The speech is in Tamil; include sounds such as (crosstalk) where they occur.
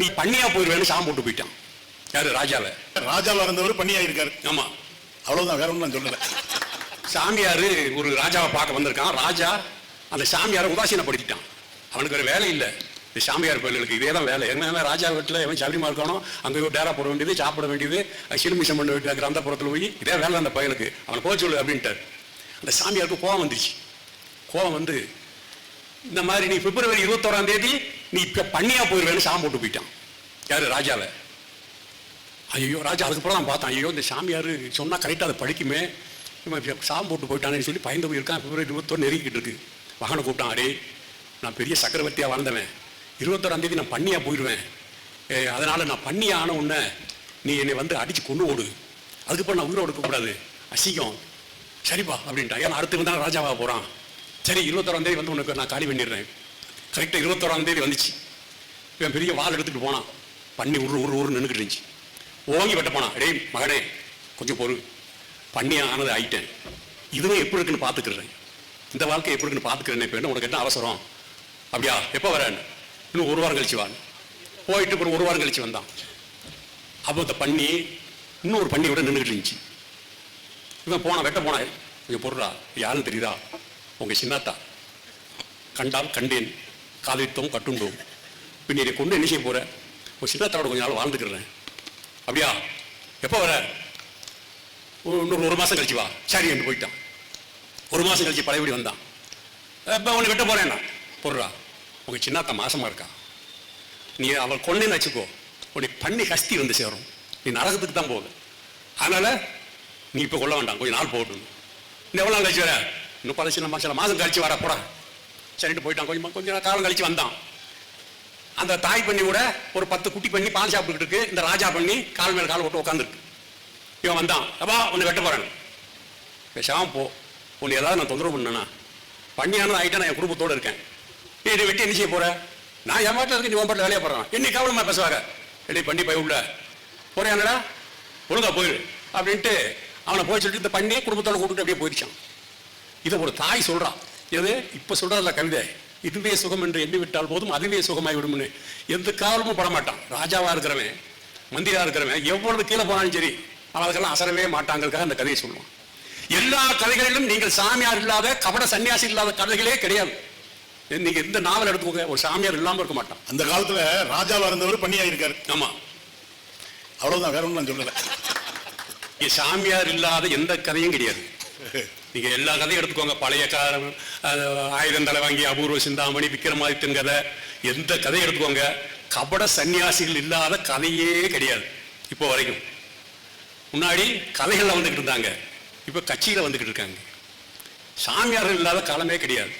நீ பண்ணியா போயிருவேன்னு சாம் போட்டு போயிட்டான். யாரு ராஜாவை? ராஜாவா இருந்தவர் பண்ணியா இருக்காரு ஆமா. அவ்வளவுதான் வேற ஒண்ணும் நான் சொல்லல. சாமியாரு ஒரு ராஜாவை பார்க்க வந்திருக்கான். ராஜா அந்த சாமியாரை உதாசீனப்படுத்திட்டான். அவனுக்கு ஒரு வேலை இல்லை. இந்த சாமியார் பயிர்களுக்கு இதே தான் வேலை. என்ன ராஜா வீட்டில் எவன் சபரிமா இருக்கணும் அங்கே போய் டேரா போட வேண்டியது சாப்பிட வேண்டியது சிறுமிஷம் பண்ண வேண்டியது கிரந்தப்புறத்தில் போய் இதே வேலை அந்த பையனுக்கு. அவனை போக சொல்லு அப்படின்ட்டார். அந்த சாமியாருக்கு கோவம் வந்துச்சு கோவம் வந்து இந்த மாதிரி நீ பிப்ரவரி இருபத்தோராம் தேதி நீ இப்போ பண்ணியா போயிருவேன்னு சாமி போட்டு போயிட்டான். யாரு? ராஜாவை. ஐயோ ராஜா அதுக்கப்புறம் தான் பார்த்தேன். ஐயோ இந்த சாமியார் சொன்னால் கரெக்டாக அதை படிக்குமே இவன் இப்ப சாம் போட்டு போயிட்டானேன்னு சொல்லி பயந்து போயிருக்கான். பிப்ரவரி இருபத்தொன்று நெருங்கிட்டு இருக்கு. மகனை கூப்பிட்டான். அடே நான் பெரிய சக்கரவர்த்தியாக வாழ்ந்தவன். இருபத்தோராம் தேதி நான் பண்ணியா போயிடுவேன் அதனால் நான் பண்ணியா ஆன உடனே நீ என்னை வந்து அடிச்சு கொண்டு ஓடு. அதுக்கப்புறம் நான் உயிரோடு இருக்கக்கூடாது அசிங்கம். சரிப்பா அப்படின்ட்டா ஏன்னா அடுத்து தான் ராஜாவாக போகிறான் சரி இருபத்தோராம் தேதி வந்து உனக்கு நான் காலி பண்ணிடுறேன். கரெக்டாக இருபத்தோராம் தேதி வந்துச்சு. இவன் பெரிய வால் எடுத்துகிட்டு போனான். பண்ணி உரு உரு உரு நின்றுக்கிட்டு இருந்துச்சு. ஓங்கி வெட்ட போனான். டேய் மகனே கொஞ்சம் பொறு. பண்ணி ஆனது ஆயிட்டேன். இதுவும் எப்படி இருக்குன்னு பார்த்துக்கிறேன். இந்த வாழ்க்கை எப்படி இருக்குன்னு பார்த்துக்கிறேன் இப்போ என்ன உனக்கு என்ன அவசரம்? அப்படியா? எப்போ வரேன் இன்னும் ஒரு வாரம் கழிச்சு வான்னு போயிட்டு அப்புறம் ஒரு வாரம் கழிச்சு வந்தான். அப்போ இந்த பண்ணி இன்னொரு பண்ணி விட நின்றுக்கிட்டு இருந்துச்சு. இவன் போனான் வெட்ட போனான் கொஞ்சம் பொருளா யாருன்னு தெரியுதா? உங்க சின்னாத்தா. கண்டால் கண்டேன் காதலித்தோம் கட்டுண்டோம். பின் இதை கொண்டு என்ன செய்ய போற? உங்கள் சின்னாத்தாவோட கொஞ்ச நாள் வாழ்ந்துக்கிறேன். அப்படியா? எப்போ வர? ஒரு- இன்னொரு ஒரு மாசம் கழிச்சு வா. சரி என்று போயிட்டான். ஒரு மாசம் கழிச்சு பழையபடி வந்தான். இப்போ உன்னை வெட்ட போகிறேன்னா பொருளா உங்க சின்னாத்தா மாசமா இருக்கா? நீ அவள் கொண்டேன்னு வச்சுக்கோ. உன்னை பண்ணி கஸ்தி வந்து சேரும். நீ நரகத்துக்கு தான் போகுது அதனால நீ இப்போ கொள்ள வேண்டாம். கொஞ்சம் நாள் போட்டு இன்னும் எவ்வளோ நாள் கழிச்சு வர? இன்னும் பல சில சில மாதம் கழிச்சு வர போடா சரிட்டு போயிட்டான். கொஞ்சம் கொஞ்சம் காலம் கழிச்சு வந்தான். அந்த தாய் பண்ணி கூட ஒரு பத்து குட்டி பண்ணி பால் சாப்பிட்டுக்கிட்டு இருக்கு. இந்த ராஜா பண்ணி கால் மேல் கால் போட்டு உட்காந்துருக்கு இவன் வந்தான். அப்பா உன்னை வெட்ட போறேன். பேசாம போ. உன்னை ஏதாவது நான் தொந்தரவு பண்ணனா? பண்ணியானது ஆகிட்டா நான் என் குடும்பத்தோடு இருக்கேன். நீ இதை வெட்டி என்ன செய்ய போற? நான் என் பாட்டில் இருக்கேன் நீ உன் பாட்டில் வேலையை போடுறான் இன்னைக்கு கவனமா பேசுவாங்க என்னை பண்ணி போய் உள்ள. போறேன்டா ஒழுங்கா போயிடு அப்படின்ட்டு அவனை போய் சொல்லிட்டு இந்த பண்ணி குடும்பத்தோட கூப்பிட்டு அப்படியே போயிடுச்சான். இதை ஒரு தாய் சொல்றான் எது இப்ப சொல்றதுல கவிதை. இதுவே சுகம் என்று எண்ணி விட்டால் போதும் அதுவே சுகமாய் விடும்னு. எந்த காலமும் படமாட்டான். ராஜாவா இருக்கிறவன் மந்திரியா இருக்கிறவன் எவ்வளவு கீழே போனாலும் சரி அவன் அதுக்கெல்லாம் அசரவே மாட்டாங்கிறதுக்காக அந்த கதையை சொல்லுவான். எல்லா கதைகளிலும் நீங்கள் சாமியார் இல்லாத கபட சன்னியாசி இல்லாத கதைகளே கிடையாது. நீங்க எந்த நாவல் எடுத்துக்கோங்க ஒரு சாமியார் இல்லாம இருக்க மாட்டான். அந்த காலத்துல ராஜாவா இருந்தவர் பண்ணியா இருக்காரு ஆமா. அவ்வளவுதான் வேற ஒண்ணும் நான் சொல்லல. சாமியார் இல்லாத எந்த கதையும் கிடையாது. (laughs) நீங்கள் எல்லா கதையும் எடுத்துக்கோங்க. பழைய காலம் அஹ், ஆயிரம் வாங்கி அபூர்வ சிந்தாமணி விக்ரமாதித்தன் கதை எந்த கதையும் எடுத்துக்கோங்க. கபட சன்னியாசிகள் இல்லாத கதையே கிடையாது. இப்போ வரைக்கும். முன்னாடி கதைகளில் வந்துக்கிட்டு இருந்தாங்க. இப்போ கட்சியில் வந்துக்கிட்டு இருக்காங்க. சாமியார்கள் இல்லாத காலமே கிடையாது.